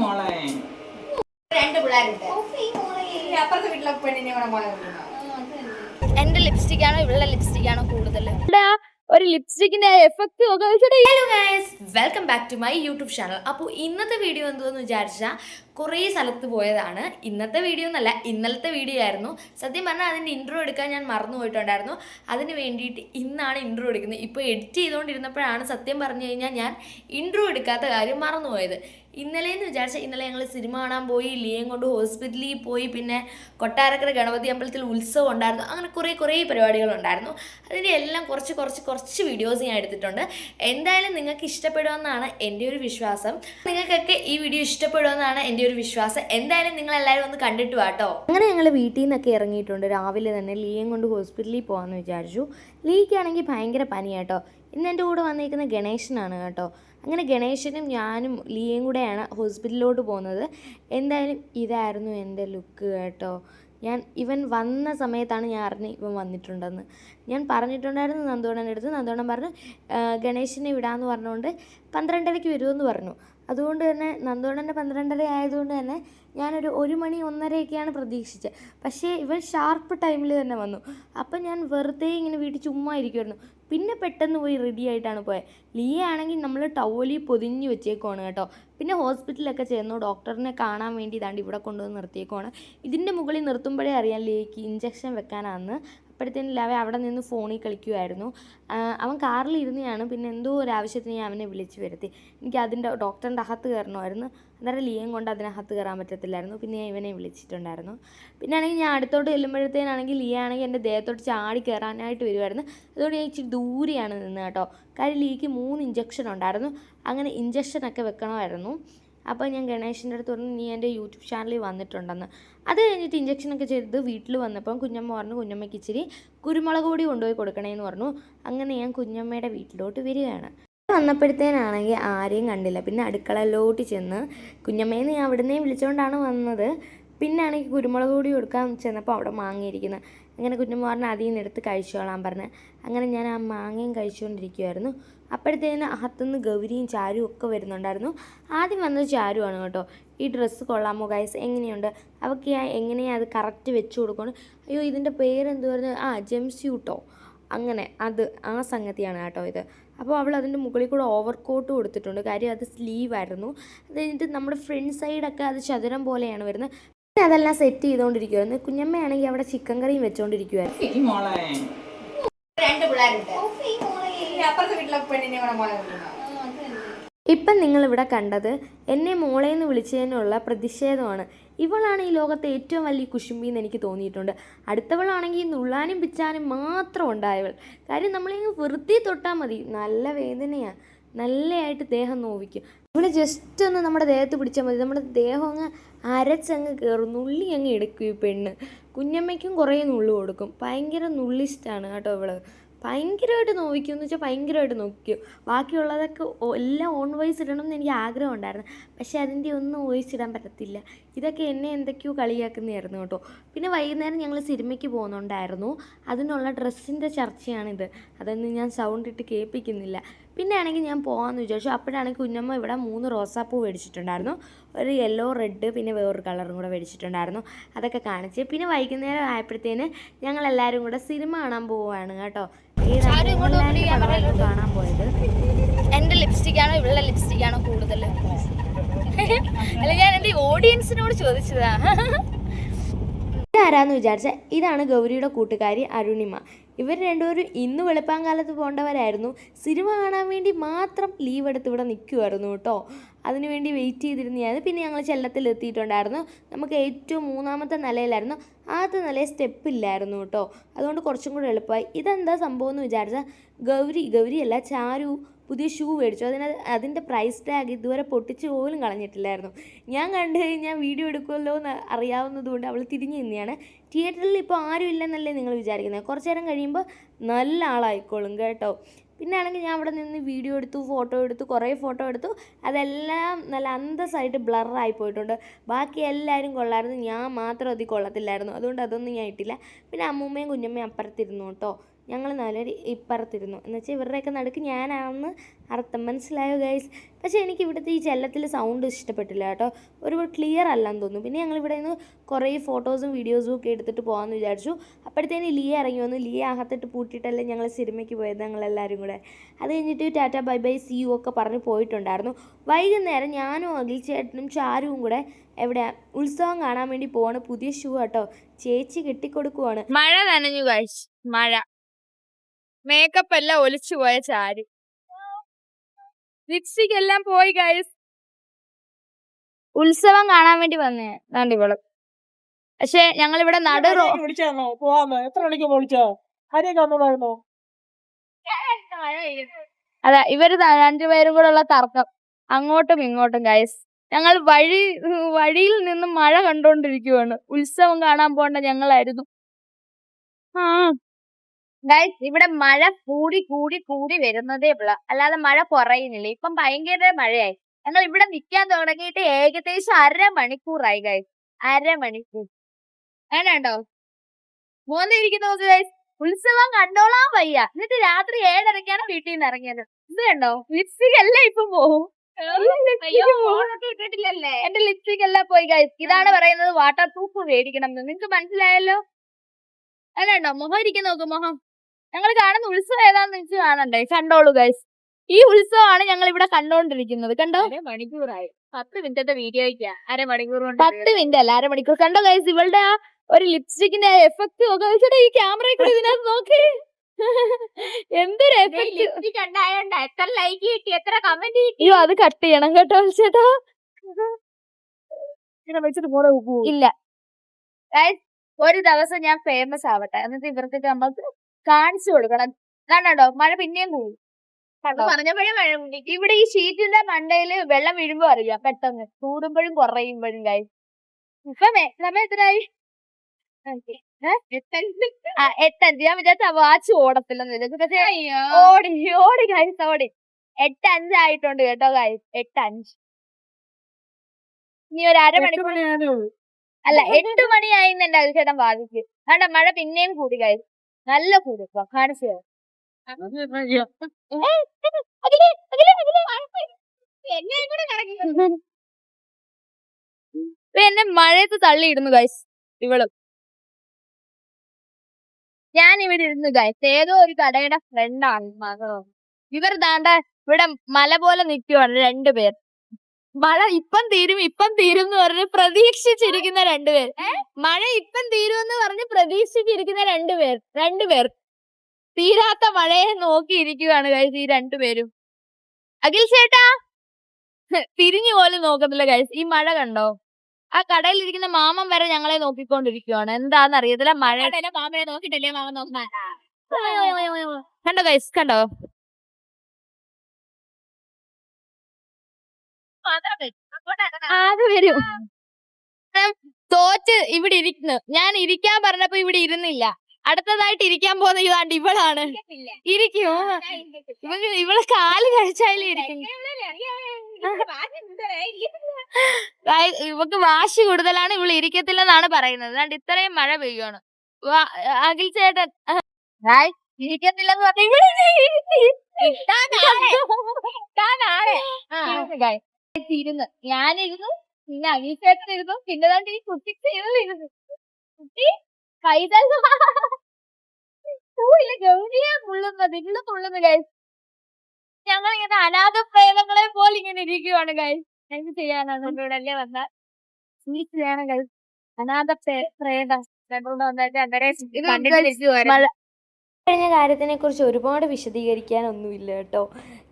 മോളെ. രണ്ട് പിള്ളേരുണ്ട്. അപ്പുറത്തെ വീട്ടിലെ പെണ്ണിനെ മോളെ. എന്റെ ലിപ്സ്റ്റിക് ആണോ ഇവളുടെ ലിപ്സ്റ്റിക് ആണോ കൂടുതൽ ഒരു ലിപ്സ്റ്റിക്കിന്റെ effect hello guys welcome back to my YouTube channel അപ്പോൾ ഇന്നത്തെ വീഡിയോ എന്തോന്ന് വിചാരിച്ചാൽ കുറേ സ്ഥലത്ത് പോയതാണ്. ഇന്നത്തെ വീഡിയോ എന്നല്ല ഇന്നലത്തെ വീഡിയോ ആയിരുന്നു. സത്യം പറഞ്ഞാൽ അതിന്റെ ഇൻട്രോ എടുക്കാൻ ഞാൻ മറന്നു പോയിട്ടുണ്ടായിരുന്നു. അതിന് വേണ്ടിയിട്ട് ഇന്നാണ് ഇൻട്രോ എടുക്കുന്നത്. ഇപ്പോൾ എഡിറ്റ് ചെയ്തുകൊണ്ടിരുന്നപ്പോഴാണ് സത്യം പറഞ്ഞു കഴിഞ്ഞാൽ ഞാൻ ഇൻട്രോ എടുക്കാത്ത കാര്യം മറന്നുപോയത്. ഇന്നലെ എന്ന് വിചാരിച്ചാൽ ഇന്നലെ ഞങ്ങൾ സിനിമ കാണാൻ പോയി ലിയം കൊണ്ട് ഹോസ്പിറ്റലിൽ പോയി പിന്നെ കൊട്ടാരക്കര ഗണപതി അമ്പലത്തിൽ ഉത്സവം ഉണ്ടായിരുന്നു. അങ്ങനെ കുറേ കുറേ പരിപാടികളുണ്ടായിരുന്നു അതിന്റെ എല്ലാം കുറച്ച് കുറച്ച് കുറച്ച് വീഡിയോസ് ഞാൻ എടുത്തിട്ടുണ്ട്. എന്തായാലും നിങ്ങൾക്ക് ഇഷ്ടപ്പെടുമെന്നാണ് എന്റെ ഒരു വിശ്വാസം. നിങ്ങൾക്കൊക്കെ ഈ വീഡിയോ ഇഷ്ടപ്പെടുമെന്നാണ് എന്റെ വിശ്വാസം. എന്തായാലും നിങ്ങൾ എല്ലാവരും ഒന്ന് കണ്ടിട്ട് വാട്ടോ അങ്ങനെ ഞങ്ങൾ വീട്ടിൽ നിന്നൊക്കെ ഇറങ്ങിയിട്ടുണ്ട്. രാവിലെ തന്നെ ലീയും കൊണ്ട് ഹോസ്പിറ്റലിൽ പോകാമെന്ന് വിചാരിച്ചു. ലീക്കാണെങ്കിൽ ഭയങ്കര പനിയാട്ടോ ഇന്ന് എന്റെ കൂടെ വന്നിരിക്കുന്ന ഗണേശനാണ് കേട്ടോ. അങ്ങനെ ഗണേശനും ഞാനും ലീയും കൂടെയാണ് ഹോസ്പിറ്റലിലോട്ട് പോകുന്നത്. എന്തായാലും ഇതായിരുന്നു എന്റെ ലുക്ക് കേട്ടോ. ഞാൻ ഇവൻ വന്ന സമയത്താണ് ഞാൻ അറിഞ്ഞ് ഇവൻ വന്നിട്ടുണ്ടെന്ന്. ഞാൻ പറഞ്ഞിട്ടുണ്ടായിരുന്നു നന്ദോണന്റെ അടുത്ത്. നന്ദോണൻ പറഞ്ഞു "ആ, ഗണേശനെ വിടാമെന്ന് പറഞ്ഞുകൊണ്ട് പന്ത്രണ്ടരയ്ക്ക് വരുമെന്ന് പറഞ്ഞു. അതുകൊണ്ട് തന്നെ നന്ദോണന്റെ പന്ത്രണ്ടര ആയതുകൊണ്ട് തന്നെ ഞാനൊരു ഒരു മണി ഒന്നരയൊക്കെയാണ് പ്രതീക്ഷിച്ചത്. പക്ഷേ ഇവൻ ഷാർപ്പ് ടൈമിൽ തന്നെ വന്നു. അപ്പം ഞാൻ വെറുതെ ഇങ്ങനെ വീട്ടിൽ ചുമ്മാ ഇരിക്കുമായിരുന്നു പിന്നെ പെട്ടെന്ന് പോയി റെഡി ആയിട്ടാണ് പോയത് ലിയ ആണെങ്കിൽ നമ്മൾ ടൗലി പൊതിഞ്ഞ് വെച്ചേക്കുവാണ് കേട്ടോ. പിന്നെ ഹോസ്പിറ്റലൊക്കെ ചെന്നു ഡോക്ടറിനെ കാണാൻ വേണ്ടി ഇതാണ്ട് ഇവിടെ കൊണ്ടുവന്ന് നിർത്തിയേക്കുവാണ്. ഇതിന്റെ മുകളിൽ നിർത്തുമ്പോഴേ അറിയാം ലീക്ക് ഇഞ്ചക്ഷൻ വെക്കാനാണെന്ന് അപ്പോഴത്തേനും ലവ അവിടെ നിന്ന് ഫോണിൽ കളിക്കുമായിരുന്നു അവൻ കാറിൽ ഇരുന്നെയാണ്. പിന്നെ എന്തോ ഒരു ആവശ്യത്തിന് ഞാൻ അവനെ വിളിച്ച് വരുത്തി. എനിക്ക് അതിന്റെ ഡോക്ടറിന്റെ അകത്ത് കയറണമായിരുന്നു. അന്നേരം ലിയം കൊണ്ട് അതിനകത്ത് കയറാൻ പറ്റത്തില്ലായിരുന്നു. പിന്നെ ഞാൻ ഇവനെ വിളിച്ചിട്ടുണ്ടായിരുന്നു. പിന്നെ ആണെങ്കിൽ ഞാൻ അടുത്തോട്ട് ചെല്ലുമ്പോഴത്തേനാണെങ്കിൽ ലിയ ആണെങ്കിൽ എന്റെ ദേഹത്തോട്ട് ചാടി കയറാനായിട്ട് വരുമായിരുന്നു അതുകൊണ്ട് ഞാൻ ഇച്ചിരി ദൂരെയാണ് നിന്ന് കേട്ടോ. കാര്യം ലീക്ക് മൂന്ന് ഇഞ്ചക്ഷൻ ഉണ്ടായിരുന്നു. അങ്ങനെ ഇഞ്ചക്ഷനൊക്കെ വെക്കണമായിരുന്നു. അപ്പോൾ ഞാൻ ഗണേഷിന്റെ അടുത്ത് പറഞ്ഞു നീ എന്റെ യൂട്യൂബ് ചാനലിൽ വന്നിട്ടുണ്ടെന്ന്. അത് കഴിഞ്ഞിട്ട് ഇഞ്ചക്ഷനൊക്കെ ചെയ്ത് വീട്ടിൽ വന്നപ്പം കുഞ്ഞമ്മ പറഞ്ഞു കുഞ്ഞമ്മയ്ക്ക് ഇച്ചിരി കുരുമുളക് പൊടി കൊണ്ടുപോയി കൊടുക്കണേന്ന് പറഞ്ഞു. അങ്ങനെ ഞാൻ കുഞ്ഞമ്മയുടെ വീട്ടിലോട്ട് വരികയാണ്. വന്നപ്പോഴത്തേനാണെങ്കിൽ ആരെയും കണ്ടില്ല. പിന്നെ അടുക്കളയിലോട്ട് ചെന്ന് കുഞ്ഞമ്മേന്ന് ഞാൻ അവിടുന്ന് വിളിച്ചുകൊണ്ടാണ് വന്നത്. പിന്നെ ആണെങ്കിൽ കുരുമുളക് പൊടി കൊടുക്കാൻ ചെന്നപ്പോൾ അവിടെ മാങ്ങയിരിക്കുന്നത്. അങ്ങനെ കുഞ്ഞുമ്മ പറഞ്ഞ അതിൽ നിന്ന് എടുത്ത് കഴിച്ചോളാൻ പറഞ്ഞ്. അങ്ങനെ ഞാൻ ആ മാങ്ങയും കഴിച്ചുകൊണ്ടിരിക്കുമായിരുന്നു അപ്പോഴത്തേന് അകത്തുനിന്ന് ഗൗരിയും ചാരും ഒക്കെ വരുന്നുണ്ടായിരുന്നു. ആദ്യം വന്നത് ചാരുവാണ് കേട്ടോ. ഈ ഡ്രസ്സ് കൊള്ളാമോ ഗൈസ് എങ്ങനെയുണ്ട്? അവൾക്ക് ഞാൻ എങ്ങനെയാണ് അത് കറക്റ്റ് വെച്ച് കൊടുക്കണം അയ്യോ ഇതിന്റെ പറഞ്ഞു? ആ ജംസ്യൂട്ടോ അങ്ങനെ അത് ആ സംഗതിയാണ് കേട്ടോ ഇത്. അപ്പോൾ അവൾ അതിന്റെ മുകളിൽ കൂടെ ഓവർ കോട്ട് കൊടുത്തിട്ടുണ്ട്. കാര്യം അത് സ്ലീവ് ആയിരുന്നു. അത് കഴിഞ്ഞിട്ട് നമ്മുടെ ഫ്രണ്ട് സൈഡൊക്കെ അത് ചതുരം പോലെയാണ് വരുന്നത്. പിന്നെ അതെല്ലാം സെറ്റ് ചെയ്തുകൊണ്ടിരിക്കുമായിരുന്നു കുഞ്ഞമ്മയാണെങ്കിൽ അവിടെ ചിക്കൻ കറിയും വെച്ചോണ്ടിരിക്കുവായിരുന്നു. ഇപ്പം നിങ്ങളിവിടെ കണ്ടത് എന്നെ മോളേന്ന് വിളിച്ചതിനുള്ള പ്രതിഷേധമാണ്. ഇവളാണ് ഈ ലോകത്തെ ഏറ്റവും വലിയ കുശുമ്പി എന്ന് എനിക്ക് തോന്നിയിട്ടുണ്ട്. അടുത്തവളാണെങ്കിൽ നുള്ളാനും പിച്ചാനും മാത്രം ഉണ്ടായവൾ. കാര്യം നമ്മളിങ്ങ് വെറുതെ തൊട്ടാൽ മതി. നല്ല വേദനയാണ് നല്ലതായിട്ട് ദേഹം നോവിക്കും. ഇവിടെ ജസ്റ്റ് ഒന്ന് നമ്മുടെ ദേഹത്ത് പിടിച്ചാൽ മതി. നമ്മുടെ ദേഹം അങ്ങ് അരച്ചങ്ങ് കയറും നുള്ളി അങ്ങ് എടുക്കും ഈ പെണ്ണ്. കുഞ്ഞമ്മയ്ക്കും കുറേ നുള്ളു കൊടുക്കും. ഭയങ്കര നുള്ളിസ്റ്റാണ് കേട്ടോ ഇവൾ. ഭയങ്കരമായിട്ട് നോവിക്കും. എന്ന് വെച്ചാൽ ഭയങ്കരമായിട്ട് നോക്കിക്കും. ബാക്കിയുള്ളതൊക്കെ എല്ലാം ഓൺ വോയിസ് ഇടണം എന്ന് എനിക്ക് ആഗ്രഹം ഉണ്ടായിരുന്നു. പക്ഷേ അതിന്റെ ഒന്നും വോയിസ് ഇടാൻ പറ്റത്തില്ല. ഇതൊക്കെ എന്നെ എന്തൊക്കെയോ കളിയാക്കുന്നതായിരുന്നു കേട്ടോ. പിന്നെ വൈകുന്നേരം ഞങ്ങൾ സിനിമയ്ക്ക് പോകുന്നുണ്ടായിരുന്നു. അതിനുള്ള ഡ്രസ്സിന്റെ ചർച്ചയാണിത്. അതൊന്നും ഞാൻ സൗണ്ട് ഇട്ട് കേൾപ്പിക്കുന്നില്ല. പിന്നെ ആണെങ്കിൽ ഞാൻ പോകാമെന്ന് വിചാരിച്ചു. അപ്പോഴാണ് കുഞ്ഞമ്മ ഇവിടെ മൂന്ന് റോസാപ്പൂ മേടിച്ചിട്ടുണ്ടായിരുന്നു. ഒരു യെല്ലോ റെഡ് പിന്നെ വേറൊരു കളറും കൂടെ മേടിച്ചിട്ടുണ്ടായിരുന്നു. അതൊക്കെ കാണിച്ച് പിന്നെ വൈകുന്നേരം ആയപ്പോഴത്തേന് ഞങ്ങൾ എല്ലാവരും കൂടെ സിനിമ കാണാൻ പോവുകയാണ് കേട്ടോ. കാണാൻ പോയത്. എന്റെ ലിപ്സ്റ്റിക്കാണോ ഇവളുടെ ലിപ്സ്റ്റിക് ആണോ കൂടുതൽ അല്ല ഞാൻ എന്റെ ഓഡിയൻസിനോട് ചോദിച്ചതാ. ഇതാരാന്ന് വിചാരിച്ചാൽ ഇതാണ് ഗൗരിയുടെ കൂട്ടുകാരി അരുണിമ. ഇവർ രണ്ടുപേരും ഇന്ന് വെളുപ്പാങ്കാലത്ത് പോകേണ്ടവരായിരുന്നു. സിനിമ കാണാൻ വേണ്ടി മാത്രം ലീവ് എടുത്ത് ഇവിടെ നിൽക്കുമായിരുന്നു കേട്ടോ. അതിനുവേണ്ടി വെയിറ്റ് ചെയ്തിരുന്നതാണ് പിന്നെ ഞങ്ങൾ ചെല്ലത്തിൽ എത്തിയിട്ടുണ്ടായിരുന്നു. നമുക്ക് ഏറ്റവും മൂന്നാമത്തെ നിലയിലായിരുന്നു. ആദ്യത്തെ നിലയിൽ സ്റ്റെപ്പ് ഇല്ലായിരുന്നു കേട്ടോ. അതുകൊണ്ട് കുറച്ചും കൂടി എളുപ്പമായി. ഇതെന്താ സംഭവം എന്ന് വിചാരിച്ചാൽ ഗൗരി ഗൗരിയല്ല ചാരു പുതിയ ഷൂ മേടിച്ചു. അതിന് അതിന്റെ പ്രൈസ് ടാഗ് ഇതുവരെ പൊട്ടിച്ച് പോലും കളഞ്ഞിട്ടില്ലായിരുന്നു. ഞാൻ കണ്ടു കഴിഞ്ഞാൽ വീഡിയോ എടുക്കുമല്ലോ എന്ന് അറിയാവുന്നതുകൊണ്ട് അവൾ തിരിഞ്ഞു നിന്നെയാണ്. തിയേറ്ററിൽ ഇപ്പോൾ ആരും ഇല്ലെന്നല്ലേ നിങ്ങൾ വിചാരിക്കുന്നത്. കുറച്ച് നേരം കഴിയുമ്പോൾ നല്ല ആളായിക്കോളും കേട്ടോ. പിന്നെ ആണെങ്കിൽ ഞാൻ അവിടെ നിന്ന് വീഡിയോ എടുത്തു ഫോട്ടോ എടുത്തു കുറേ ഫോട്ടോ എടുത്തു. അതെല്ലാം നല്ല അന്തസ്സായിട്ട് ബ്ലറായി പോയിട്ടുണ്ട്. ബാക്കി എല്ലാവരും കൊള്ളായിരുന്നു ഞാൻ മാത്രം അതിൽ കൊള്ളത്തില്ലായിരുന്നു. അതുകൊണ്ട് അതൊന്നും ഞാൻ ഇട്ടില്ല. പിന്നെ അമ്മൂമ്മയും കുഞ്ഞമ്മയും അപ്പുറത്തിരുന്നു കേട്ടോ. ഞങ്ങൾ നാലുപേർ ഇപ്പുറത്തിരുന്നു. എന്ന് വെച്ചാൽ ഇവരുടെയൊക്കെ നടുക്ക് ഞാനാണെന്ന് അർത്ഥം മനസ്സിലായോ ഗൈസ് പക്ഷേ എനിക്ക് ഇവിടുത്തെ ഈ ചെല്ലത്തിൽ സൗണ്ട് ഇഷ്ടപ്പെട്ടില്ല കേട്ടോ. ഒരു ക്ലിയർ അല്ലെന്ന് തോന്നുന്നു. പിന്നെ ഞങ്ങൾ ഇവിടെ നിന്ന് കുറേ ഫോട്ടോസും വീഡിയോസും ഒക്കെ എടുത്തിട്ട് പോകാമെന്ന് വിചാരിച്ചു. അപ്പോഴത്തേന് ലിയ ഇറങ്ങി വന്നു. ലിയ അകത്തിട്ട് പൂട്ടിയിട്ടല്ലേ ഞങ്ങൾ സിനിമയ്ക്ക് പോയത് ഞങ്ങളെല്ലാവരും കൂടെ. അത് കഴിഞ്ഞിട്ട് tata bye bye see you ഒക്കെ പറഞ്ഞ് പോയിട്ടുണ്ടായിരുന്നു. വൈകുന്നേരം ഞാനും അഖിൽ ചേട്ടനും ചാരുവും കൂടെ എവിടെ ഉത്സവം കാണാൻ വേണ്ടി പോവാണ്. പുതിയ ഷൂ കേട്ടോ ചേച്ചി കെട്ടിക്കൊടുക്കുവാണ്. മഴ നനഞ്ഞു കഴിച്ചു മഴ. മേക്കപ്പ് എല്ലാം ഒലിച്ചു പോയ ചാരി. ലിപ്സ്റ്റിക് എല്ലാം പോയി ഗൈസ് ഉത്സവം കാണാൻ വേണ്ടി വന്നേ. ദാണ്ട് ഇവൾ? പക്ഷെ ഞങ്ങൾ ഇവിടെ നട റോ വിളിച്ചാന്നോ പോവാന്ന് എത്ര മണിക്ക് വിളിച്ചോ? ആരെയൊക്കെ വന്നോളായിരുന്നോ അതാ ഇവർ രണ്ടുപേരും കൂടെ ഉള്ള തർക്കം. അങ്ങോട്ടും ഇങ്ങോട്ടും ഗൈസ് ഞങ്ങൾ വഴി വഴിയിൽ നിന്ന് മഴ കണ്ടോണ്ടിരിക്കുവാണ് ഉത്സവം കാണാൻ പോണ്ട ഞങ്ങളായിരുന്നു. ആ. ഗൈസ് ഇവിടെ മഴ കൂടി കൂടി കൂടി വരുന്നതേ ഉള്ള. അല്ലാതെ മഴ കുറയുന്നില്ല. ഇപ്പം ഭയങ്കര മഴയായി. ഞങ്ങൾ ഇവിടെ നിൽക്കാൻ തുടങ്ങിയിട്ട് ഏകദേശം അരമണിക്കൂറായി ഗൈസ് അരമണിക്കൂർ. അങ്ങനെയുണ്ടോ? മോന്നിരിക്കുന്ന നോക്ക് ഗൈസ് ഉത്സവം കണ്ടോളാൻ വയ്യ. എന്നിട്ട് രാത്രി ഏഴരക്കാണ് വീട്ടിൽ നിന്ന് ഇറങ്ങിയത്. ഇത് കണ്ടോ? ലിപ്സ്റ്റിക് എല്ലാം ഇപ്പൊ പോവും. എന്റെ ലിപ്സ്റ്റിക് എല്ലാം പോയി ഗൈസ് ഇതാണ് പറയുന്നത് വാട്ടർ പ്രൂഫ് മേടിക്കണം എന്ന്. നിങ്ങക്ക് മനസ്സിലായല്ലോ? അല്ലണ്ടോ മുഖം ഇരിക്കുന്ന നോക്ക് മുഖം. ഞങ്ങൾ കാണുന്ന ഉത്സവം ഏതാന്ന് വെച്ച് കാണണ്ടേ? കണ്ടോളൂ ഗൈസ് ഈ ഉത്സവമാണ് ഞങ്ങൾ ഇവിടെ കണ്ടോണ്ടിരിക്കുന്നത്. കണ്ടോ? മണിക്കൂറായി പത്ത് മിനിറ്റത്തെ വീഡിയോയ്ക്ക്. അരമണിക്കൂർ കൊണ്ട് പത്ത് മിനിറ്റ് അല്ല അരമണിക്കൂർ. കണ്ടോ ഗൈസ് ഇവളുടെ ആ ഒരു ലിപ്സ്റ്റിക്കിന്റെ എഫക്ട് ഒക്കെ വെച്ചിട്ട് ഈ ക്യാമറ കൂടെ ഇതിനകത്ത് നോക്കി. എന്തൊരു എഫക്ട് ലിപ്സ്റ്റിക് ഉണ്ടായോണ്ട എത്ര ലൈക്ക് കിട്ടി എത്ര കമന്റ് കിട്ടി? അയ്യോ അത് കട്ട് ചെയ്യണം കേട്ടോ ചേട്ടാ. വെച്ചിട്ട് പോലെ ഇല്ല. ഒരു ദിവസം ഞാൻ ഫേമസ് ആവട്ടെ. എന്നിട്ട് ഇവർക്കൊക്കെ നമുക്ക് കാണിച്ചു കൊടുക്കണം. കണ്ടോ? മഴ പിന്നെയും കൂടും. പറഞ്ഞപ്പോഴേ മഴ കൂടി. ഇവിടെ ഈ ഷീറ്റിന്റെ മണ്ടയിൽ വെള്ളം വീഴുമ്പോ അറിയാം? പെട്ടെന്ന്. കൂടുമ്പോഴും കുറയുമ്പോഴും കായി ഇപ്പൊ മേ- സമയം എത്രയായി? എട്ടഞ്ച്. ഞാൻ വിചാരിച്ച വാച്ച് ഓടത്തില്ലെന്ന് പക്ഷേ ഓടി ഓടി ഗൈസ് ഓടി. എട്ട് അഞ്ചായിട്ടുണ്ട് കേട്ടോ ഗൈസ് എട്ട് അഞ്ച് ഇനി ഒരു അരമണിക്കൂർ അല്ല എട്ട് മണിയായി എന്റെ അതിശേഷം ബാധിച്ചു കണ്ട? മഴ പിന്നെയും കൂടി ഗൈസ് നല്ല ഇപ്പൊ കാണിച്ചു എന്നെ മഴയത്ത് തള്ളിയിടുന്നു ഗൈസ് ഇവൾ. ഞാൻ ഇവിടെ ഇരുന്നു ഗൈസ് ഏതോ ഒരു കടയുടെ ഫ്രണ്ടാണ് മകളോ. ഇവർ ദാണ്ട ഇവിടെ മല പോലെ നിൽക്കുവാണ് രണ്ടുപേർ മഴ ഇപ്പം തീരും ഇപ്പം തീരും എന്ന് പറഞ്ഞ് പ്രതീക്ഷിച്ചിരിക്കുന്ന രണ്ടുപേർ. മഴ ഇപ്പം തീരും എന്ന് പറഞ്ഞ് പ്രതീക്ഷിച്ചിരിക്കുന്ന രണ്ടുപേർ രണ്ടുപേർ തീരാത്ത മഴയെ നോക്കിയിരിക്കുകയാണ് ഗൈസ് ഈ രണ്ടുപേരും. അഖിൽ ചേട്ടാ തിരിഞ്ഞു പോലും നോക്കത്തില്ല ഗൈസ് ഈ മഴ കണ്ടോ? ആ കടയിലിരിക്കുന്ന മാമൻ വരെ ഞങ്ങളെ നോക്കിക്കൊണ്ടിരിക്കുവാണ്. എന്താന്ന് അറിയത്തില്ല. മഴ മാമനെ നോക്കിട്ടല്ലേ മാമ നോക്കാൻ കണ്ടോ ഗൈസ് കണ്ടോ? ആകെ വരും. തോറ്റ് ഇവിടെ ഇരിക്കുന്നു. ഞാൻ ഇരിക്കാൻ പറഞ്ഞപ്പോ ഇവിടെ ഇരുന്നില്ല. അടുത്തതായിട്ട് ഇരിക്കാൻ പോകുന്ന ഇതാണ്ട് ഇവളാണ്. ഇരിക്കും. ഇവക്ക് ഇവൾ കാൽ കഴിച്ചാലും ഇരിക്കും. ഇവക്ക് വാശി കൂടുതലാണ് ഇവൾ ഇരിക്കത്തില്ലെന്നാണ് പറയുന്നത്. അതുകൊണ്ട് ഇത്രയും മഴ പെയ്യുവാണ്. വാ- അഖിൽ ചേട്ടൻ ഗായ്, ഇരിക്കത്തില്ലെന്ന് പറഞ്ഞു ഇവൾ. ഇരുന്ന് ഞാനിരുന്നു പിന്നെ അഖിൽ ഇരുന്നു പിന്നെ ഈ കുട്ടി ഇരുന്നു കുട്ടി കൈതൽ പൂവില്ല ഗൗരിയെ തുള്ളുന്നത് ഇന്ന് തുള്ളുന്നു ഗൈസ് ഞങ്ങൾ ഇങ്ങനെ അനാഥ പ്രേതങ്ങളെ പോലെ ഇങ്ങനെ ഇരിക്കുവാണ് ഗൈസ് എന്ത് ചെയ്യാനാണ് ഇവിടെ അല്ലേ വന്നാൽ ചെയ്യാനാണ് ഗൈസ് അനാഥ പ്രേ- പ്രേതം. മഴ കഴിഞ്ഞ കാര്യത്തിനെക്കുറിച്ച് ഒരുപാട് വിശദീകരിക്കാനൊന്നുമില്ല കേട്ടോ.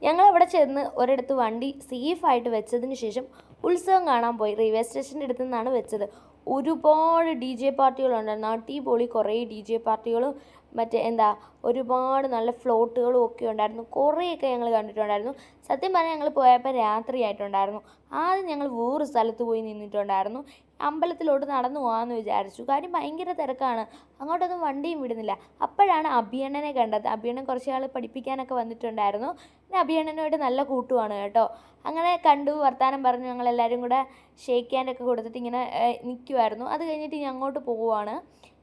ഞങ്ങൾ അവിടെ ചെന്ന് ഒരിടത്ത് വണ്ടി സേഫ് ആയിട്ട് വെച്ചതിന് ശേഷം ഉത്സവം കാണാൻ പോയി. റെയിൽവേ സ്റ്റേഷന്റെ അടുത്ത് നിന്നാണ് വെച്ചത്. ഒരുപാട് ഡി ജെ പാർട്ടികളുണ്ടായിരുന്നു അടിപൊളി കുറേ ഡി ജെ പാർട്ടികളും മറ്റേ എന്താ ഒരുപാട് നല്ല ഫ്ലോട്ടുകളും ഒക്കെ ഉണ്ടായിരുന്നു. കുറേയൊക്കെ ഞങ്ങൾ കണ്ടിട്ടുണ്ടായിരുന്നു. സത്യം പറഞ്ഞാൽ ഞങ്ങൾ പോയപ്പോൾ രാത്രിയായിട്ടുണ്ടായിരുന്നു. ആദ്യം ഞങ്ങൾ വേറൊരു സ്ഥലത്ത് പോയി നിന്നിട്ടുണ്ടായിരുന്നു. അമ്പലത്തിലോട്ട് നടന്നു പോകാമെന്ന് വിചാരിച്ചു. കാര്യം ഭയങ്കര തിരക്കാണ്. അങ്ങോട്ടൊന്നും വണ്ടിയും വിടുന്നില്ല. അപ്പോഴാണ് അഭിയണ്ണനെ കണ്ടത്. അഭിയണ്ണൻ കുറച്ച് ആൾ പഠിപ്പിക്കാനൊക്കെ വന്നിട്ടുണ്ടായിരുന്നു. പിന്നെ അഭിയണ്ണനുമായിട്ട് നല്ല കൂട്ടുവാണ് കേട്ടോ. അങ്ങനെ കണ്ടു വർത്താനം പറഞ്ഞു ഞങ്ങളെല്ലാവരും കൂടെ ഷേക്ക് ഹാൻഡൊക്കെ കൊടുത്തിട്ട് ഇങ്ങനെ നിൽക്കുമായിരുന്നു അത് കഴിഞ്ഞിട്ട് ഇനി അങ്ങോട്ട് പോവുകയാണ്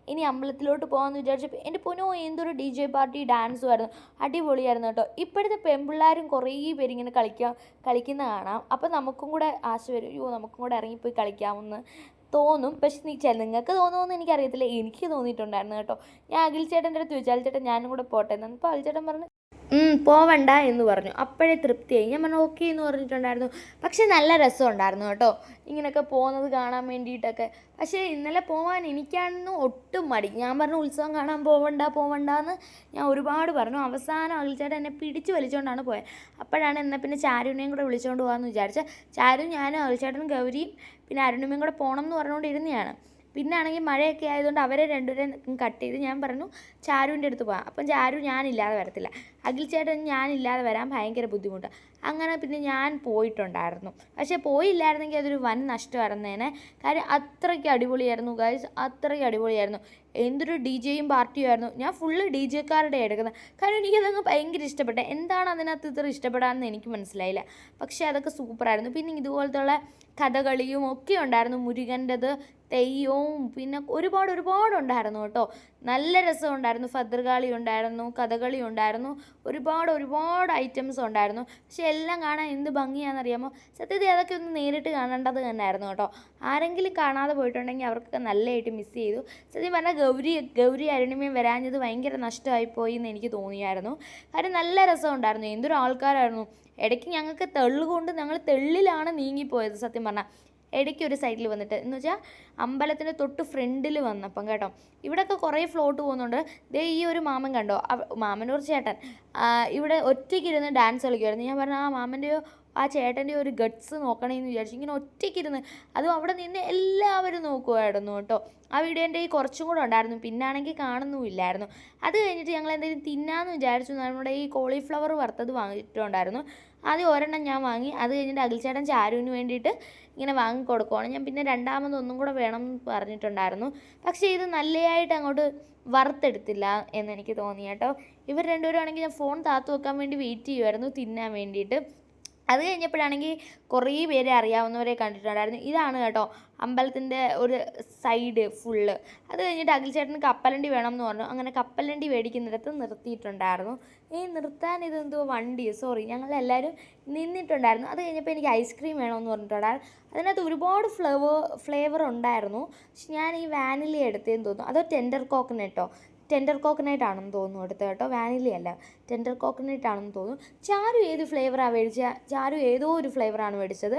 ഇനി അമ്പലത്തിലോട്ട് പോകാമെന്ന് വിചാരിച്ചപ്പോൾ എന്റെ പൊന്നോ എന്തൊരു ഡി ജെ പാർട്ടി ഡാൻസും ആയിരുന്നു അടിപൊളിയായിരുന്നു കേട്ടോ. ഇപ്പോഴത്തെ പെൺപിള്ളേരും കുറേ പേരിങ്ങനെ കളിക്കാൻ കളിക്കുന്ന കാണാം. അപ്പോൾ നമുക്കും കൂടെ ആശ വരും. അയ്യോ നമുക്കും കൂടെ ഇറങ്ങിപ്പോയി കളിക്കാമെന്ന് തോന്നും. പക്ഷേ നീ ചെ നിങ്ങൾക്ക് തോന്നുമെന്ന് എനിക്കറിയത്തില്ല. എനിക്ക് തോന്നിയിട്ടുണ്ടായിരുന്നു കേട്ടോ. ഞാൻ അഖിൽ ചേട്ടന്റെ അടുത്ത് അഖിൽ ചേട്ടൻ ഞാനും കൂടെ പോട്ടെ എന്നപ്പോൾ അഖിൽ ചേട്ടൻ പറഞ്ഞു "ഉം, പോവണ്ട എന്ന് പറഞ്ഞു. അപ്പോഴേ തൃപ്തിയായി ഞാൻ പറഞ്ഞു ഓക്കെ എന്ന് പറഞ്ഞിട്ടുണ്ടായിരുന്നു. പക്ഷേ നല്ല രസമുണ്ടായിരുന്നു കേട്ടോ. ഇങ്ങനെയൊക്കെ പോകുന്നത് കാണാൻ വേണ്ടിയിട്ടൊക്കെ. പക്ഷേ ഇന്നലെ പോകാൻ എനിക്കാണെന്ന് ഒട്ടും മടി. ഞാൻ പറഞ്ഞു ഉത്സവം കാണാൻ പോവണ്ട പോവണ്ട എന്ന് ഞാൻ ഒരുപാട് പറഞ്ഞു. അവസാനം അഖിൽച്ചേട്ടൻ എന്നെ പിടിച്ച് വലിച്ചുകൊണ്ടാണ് പോയത് അപ്പോഴാണ് എന്നെ പിന്നെ ചാരുവിനെയും കൂടെ വിളിച്ചുകൊണ്ട് പോകാമെന്ന് വിചാരിച്ചത്. ചാരു ഞാനും അഖിൽച്ചേട്ടനും ഗൗരിയും പിന്നെ അരുണിമയും കൂടെ പോകണം എന്ന് പറഞ്ഞുകൊണ്ടിരുന്നതാണ് പിന്നെ ആണെങ്കിൽ മഴയൊക്കെ ആയതുകൊണ്ട് അവരെ രണ്ടുപേരെയും കട്ട് ചെയ്ത് ഞാൻ പറഞ്ഞു ചാരുവിന്റെ അടുത്ത് പോകാം. അപ്പം ചാരു ഞാനില്ലാതെ വരത്തില്ല. അഖിൽ ചേട്ടൻ ഞാനില്ലാതെ വരാൻ ഭയങ്കര ബുദ്ധിമുട്ടാണ് അങ്ങനെ പിന്നെ ഞാൻ പോയിട്ടുണ്ടായിരുന്നു. പക്ഷേ പോയില്ലായിരുന്നെങ്കിൽ അതൊരു വൻ നഷ്ടമായിരുന്നേനെ. കാര്യം അത്രയ്ക്ക് അടിപൊളിയായിരുന്നു ഗൈസ് അത്രയ്ക്ക് അടിപൊളിയായിരുന്നു. എന്തൊരു ഡി ജെയും പാർട്ടിയും ആയിരുന്നു ഞാൻ ഫുള്ള് ഡി ജെക്കാരുടെ എടുക്കുന്നത്. കാരണം എനിക്കതങ്ങ് ഭയങ്കര ഇഷ്ടപ്പെട്ടു. എന്താണ് അതിനകത്ത് ഇത്ര ഇഷ്ടപ്പെടാമെന്ന് എനിക്ക് മനസ്സിലായില്ല. പക്ഷേ അതൊക്കെ സൂപ്പറായിരുന്നു. പിന്നെ ഇതുപോലത്തെ കഥകളിയും ഒക്കെ ഉണ്ടായിരുന്നു. മുരുകന്റെത് തെയ്യവും പിന്നെ ഒരുപാട് ഒരുപാട് ഉണ്ടായിരുന്നു കേട്ടോ. നല്ല രസമുണ്ടായിരുന്നു. ഭദ്രകാളി ഉണ്ടായിരുന്നു കഥകളി ഉണ്ടായിരുന്നു. ഒരുപാട് ഒരുപാട് ഐറ്റംസ് ഉണ്ടായിരുന്നു. പക്ഷെ എല്ലാം കാണാൻ എന്ത് ഭംഗിയാണെന്നറിയാമോ? സത്യത്തിൽ അതൊക്കെ ഒന്ന് നേരിട്ട് കാണേണ്ടത് തന്നെയായിരുന്നു കേട്ടോ. ആരെങ്കിലും കാണാതെ പോയിട്ടുണ്ടെങ്കിൽ അവർക്കൊക്കെ നല്ലതായിട്ട് മിസ് ചെയ്തു. സത്യം പറഞ്ഞാൽ ഗൗരി ഗൗരി അരുണിമയും വരാഞ്ഞത് ഭയങ്കര നഷ്ടമായി പോയി എന്ന് എനിക്ക് തോന്നിയായിരുന്നു. കാര്യം നല്ല രസം ഉണ്ടായിരുന്നു എന്തൊരു ആൾക്കാരായിരുന്നു. ഇടയ്ക്ക് ഞങ്ങൾക്ക് തെള്ളുകൊണ്ട് ഞങ്ങൾ തെള്ളിലാണ് നീങ്ങിപ്പോയത് സത്യം പറഞ്ഞാൽ. ഇടയ്ക്ക് ഒരു സൈഡിൽ വന്നിട്ട്. എന്ന് വെച്ചാൽ അമ്പലത്തിന്റെ തൊട്ട് ഫ്രണ്ടിൽ വന്നപ്പം കേട്ടോ. ഇവിടെയൊക്കെ കുറേ ഫ്ലോട്ട് പോകുന്നുണ്ട്. ദേ ഈ ഒരു മാമൻ കണ്ടോ? മാമനൂർ ചേട്ടൻ. ഇവിടെ ഒറ്റയ്ക്കിരുന്ന് ഡാൻസ് കളിക്കുമായിരുന്നു ഞാൻ പറഞ്ഞു ആ മാമന്റെയോ ആ ചേട്ടന്റെ ഒരു ഗട്ട്സ് നോക്കണമെന്ന് വിചാരിച്ചു. ഇങ്ങനെ ഒറ്റയ്ക്കിരുന്ന് അതും അവിടെ നിന്ന് എല്ലാവരും നോക്കുമായിരുന്നു കേട്ടോ. ആ വീഡിയോ എന്റെ ഈ കുറച്ചും കൂടെ ഉണ്ടായിരുന്നു. പിന്നാണെങ്കിൽ കാണുന്നുമില്ലായിരുന്നു. അത് കഴിഞ്ഞിട്ട് ഞങ്ങൾ എന്തെങ്കിലും തിന്നാന്ന് വിചാരിച്ചു. നമ്മുടെ ഈ കോളിഫ്ലവർ വറുത്തത് വാങ്ങിയിട്ടുണ്ടായിരുന്നു. ആദ്യം ഒരെണ്ണം ഞാൻ വാങ്ങി. അത് കഴിഞ്ഞിട്ട് അഖിൽച്ചേട്ടൻ ചാരുവിന് വേണ്ടിയിട്ട് ഇങ്ങനെ വാങ്ങി കൊടുക്കുവാണ്. ഞാൻ പിന്നെ രണ്ടാമത് ഒന്നും കൂടെ വേണം എന്ന് പറഞ്ഞിട്ടുണ്ടായിരുന്നു. പക്ഷേ ഇത് നല്ലതായിട്ട് അങ്ങോട്ട് വറുത്തെടുത്തില്ല എന്ന് എനിക്ക് തോന്നി കേട്ടോ. ഇവർ രണ്ടുപേരും ആണെങ്കിൽ ഞാൻ ഫോൺ താത്തു വെക്കാൻ വേണ്ടി വെയിറ്റ് ചെയ്യുമായിരുന്നു തിന്നാൻ വേണ്ടിയിട്ട്. അത് കഴിഞ്ഞപ്പോഴാണെങ്കിൽ കുറേ പേരെ അറിയാവുന്നവരെ കണ്ടിട്ടുണ്ടായിരുന്നു. ഇതാണ് കേട്ടോ അമ്പലത്തിന്റെ ഒരു സൈഡ് ഫുള്ള്. അത് കഴിഞ്ഞിട്ട് അഖിൽ ചേട്ടന് കപ്പലണ്ടി വേണം എന്ന് പറഞ്ഞു. അങ്ങനെ കപ്പലണ്ടി മേടിക്കുന്നിടത്ത് നിർത്തിയിട്ടുണ്ടായിരുന്നു. ഈ നിർത്താൻ ഇതെന്തോ വണ്ടി. സോറി ഞങ്ങളെല്ലാവരും നിന്നിട്ടുണ്ടായിരുന്നു. അത് കഴിഞ്ഞപ്പോൾ എനിക്ക് ഐസ്ക്രീം വേണമെന്ന് പറഞ്ഞിട്ടുണ്ടായിരുന്നു. അതിനകത്ത് ഒരുപാട് ഫ്ലേവർ ഫ്ലേവർ ഉണ്ടായിരുന്നു. പക്ഷെ ഞാൻ ഈ വാനില എടുത്തതെന്ന് തോന്നുന്നു. അതോ ടെൻഡർ കോക്കനട്ടോ ടെൻഡർ കോക്കനട്ട് ആണെന്ന് തോന്നുന്നു അടുത്ത കേട്ടോ. വാനില അല്ല. ടെൻഡർ കോക്കനട്ട് ആണെന്ന് തോന്നുന്നു. ചാരു ഏത് ഫ്ലേവറാണ് മേടിച്ചത് ചാരു ഏതോ ഒരു ഫ്ലേവറാണ് മേടിച്ചത്.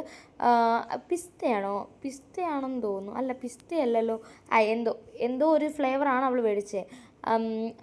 പിസ്തയാണോ? പിസ്തയാണെന്ന് തോന്നുന്നു. അല്ല പിസ്തയല്ലല്ലോ. ആ എന്തോ എന്തോ ഒരു ഫ്ലേവറാണ് അവൾ മേടിച്ചത്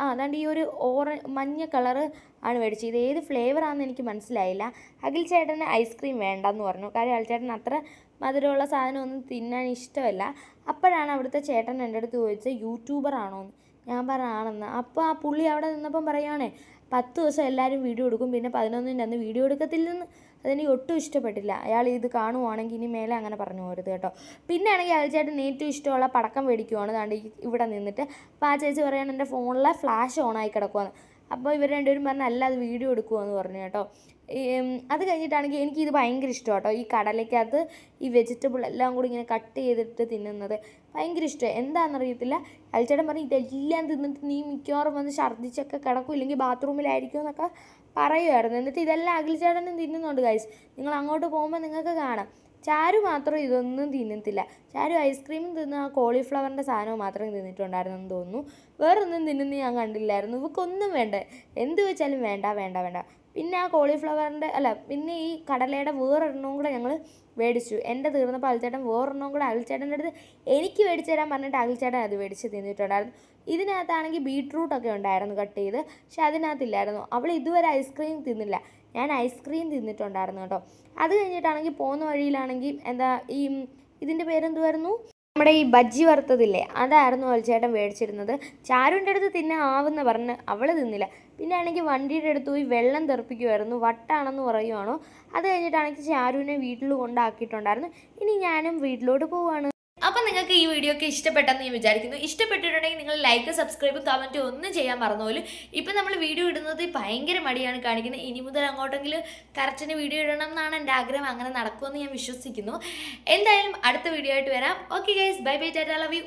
ആ അതാണ്ട് ഈ ഒരു ഓറ മഞ്ഞ കളറ് ആണ് മേടിച്ചത് ഇത് ഏത് ഫ്ലേവറാണെന്ന് എനിക്ക് മനസ്സിലായില്ല. അഖിൽ ചേട്ടന് ഐസ്ക്രീം വേണ്ടെന്ന് പറഞ്ഞു. കാര്യം അഖിൽ ചേട്ടൻ അത്ര മധുരമുള്ള സാധനമൊന്നും തിന്നാൻ ഇഷ്ടമല്ല. അപ്പോഴാണ് അവിടുത്തെ ചേട്ടൻ എന്റെ അടുത്ത് ചോദിച്ചത് യൂട്യൂബർ ആണോ എന്ന് ഞാൻ പറഞ്ഞ ആണെന്ന് അപ്പോൾ ആ പുള്ളി അവിടെ നിന്നപ്പം പറയുകയാണേ പത്ത് ദിവസം എല്ലാവരും വീഡിയോ എടുക്കും പിന്നെ പതിനൊന്നിന്റെ അന്ന് വീഡിയോ എടുക്കത്തില്ലെന്ന്. അതെനിക്ക് ഒട്ടും ഇഷ്ടപ്പെട്ടില്ല. അയാൾ ഇത് കാണുവാണെങ്കിൽ ഇനി മേലെ അങ്ങനെ പറഞ്ഞു പോരുത് കേട്ടോ. പിന്നെ ആണെങ്കിൽ അയാൾ ചേട്ടൻ ഏറ്റവും ഇഷ്ടമുള്ള പടക്കം മേടിക്കുവാണ്. താണ്ട് ഇവിടെ നിന്നിട്ട്. അപ്പോൾ ആ ചേച്ചി പറയാൻ എന്റെ ഫോണിലെ ഫ്ലാഷ് ഓണായി കിടക്കുവാന്ന്. അപ്പോൾ ഇവർ രണ്ടുപേരും പറഞ്ഞ അല്ല അത് വീഡിയോ എടുക്കുമെന്ന് പറഞ്ഞു കേട്ടോ. അത് കഴിഞ്ഞിട്ടാണെങ്കിൽ എനിക്കിത് ഭയങ്കര ഇഷ്ടം കേട്ടോ ഈ കടലയ്ക്കകത്ത് ഈ വെജിറ്റബിൾ എല്ലാം കൂടി ഇങ്ങനെ കട്ട് ചെയ്തിട്ട് തിന്നുന്നത്. ഭയങ്കര ഇഷ്ടമായി എന്താണെന്നറിയത്തില്ല അൽച്ചേട്ടൻ പറഞ്ഞു ഇതെല്ലാം തിന്നിട്ട് നീ മിക്കവാറും വന്ന് ഛർദ്ദിച്ചൊക്കെ കിടക്കും ഇല്ലെങ്കിൽ ബാത്റൂമിലായിരിക്കും എന്നൊക്കെ പറയുമായിരുന്നു എന്നിട്ട് ഇതെല്ലാം അഖിൽച്ചേട്ടനും തിന്നുന്നുണ്ട് ഗൈസ് നിങ്ങൾ അങ്ങോട്ട് പോകുമ്പോൾ നിങ്ങൾക്ക് കാണാം. ചാരു മാത്രം ഇതൊന്നും തിന്നത്തില്ല ചാരു ഐസ്ക്രീമും തിന്ന ആ കോളിഫ്ലവറിന്റെ സാധനവും മാത്രമേ തിന്നിട്ടുണ്ടായിരുന്നു എന്ന് തോന്നുന്നു. വേറൊന്നും തിന്നുന്ന ഞാൻ കണ്ടില്ലായിരുന്നു. ഇവക്കൊന്നും വേണ്ട. എന്ത് വെച്ചാലും വേണ്ട വേണ്ട വേണ്ട. പിന്നെ ആ കോളിഫ്ലവറിന്റെ അല്ല പിന്നെ ഈ കടലയുടെ വേറൊരെണ്ണവും കൂടെ ഞങ്ങൾ മേടിച്ചു. എന്റെ തീർന്നപ്പോൾ അൽച്ചേട്ടൻ വേറൊരെണ്ണവും കൂടെ അൽച്ചേട്ടന്റെ അടുത്ത് എനിക്ക് മേടിച്ച് തരാൻ പറഞ്ഞിട്ട് അൽച്ചേട്ടൻ അത് മേടിച്ച് തിന്നിട്ടുണ്ടായിരുന്നു. ഇതിനകത്താണെങ്കിൽ ബീട്രൂട്ടൊക്കെ ഉണ്ടായിരുന്നു കട്ട് ചെയ്ത് പക്ഷെ അതിനകത്തില്ലായിരുന്നു. അവൾ ഇതുവരെ ഐസ്ക്രീം തിന്നില്ല. ഞാൻ ഐസ്ക്രീം തിന്നിട്ടുണ്ടായിരുന്നു കേട്ടോ. അത് കഴിഞ്ഞിട്ടാണെങ്കിൽ പോകുന്ന വഴിയിലാണെങ്കിൽ എന്താ ഈ ഇതിന്റെ പേരെന്തുമായിരുന്നു നമ്മുടെ ഈ ബജ്ജി വറുത്തതില്ലേ അതായിരുന്നു അൽച്ചേട്ടൻ മേടിച്ചിരുന്നത്. ചാരുവിന്റെ അടുത്ത് തിന്നാൻ ആവുന്ന പറഞ്ഞ് അവൾ തിന്നില്ല. പിന്നെ ആണെങ്കിൽ വണ്ടിയുടെ അടുത്ത് പോയി വെള്ളം തെറിപ്പിക്കുമായിരുന്നു വട്ടാണെന്ന് പറയുവാണോ. അത് കഴിഞ്ഞിട്ടാണെങ്കിൽ ചാരുവിനെ വീട്ടിൽ കൊണ്ടാക്കിയിട്ടുണ്ടായിരുന്നു. ഇനി ഞാനും വീട്ടിലോട്ട് പോവാണ്. അപ്പം നിങ്ങൾക്ക് ഈ വീഡിയോ ഒക്കെ ഇഷ്ടപ്പെട്ടെന്ന് ഞാൻ വിചാരിക്കുന്നു. ഇഷ്ടപ്പെട്ടിട്ടുണ്ടെങ്കിൽ നിങ്ങൾ ലൈക്ക് സബ്സ്ക്രൈബ് കമന്റ് ഒന്നും ചെയ്യാൻ മറന്നുപോലും ഇപ്പം നമ്മൾ വീഡിയോ ഇടുന്നത് ഭയങ്കര മടിയാണ് കാണിക്കുന്നത്. ഇനി മുതൽ അങ്ങോട്ടെങ്കിലും കറക്റ്റിന് വീഡിയോ ഇടണം എന്നാണ് എന്റെ ആഗ്രഹം. അങ്ങനെ നടക്കുമെന്ന് ഞാൻ വിശ്വസിക്കുന്നു. എന്തായാലും അടുത്ത വീഡിയോ ആയിട്ട് വരാം. Okay guys bye bye tata love you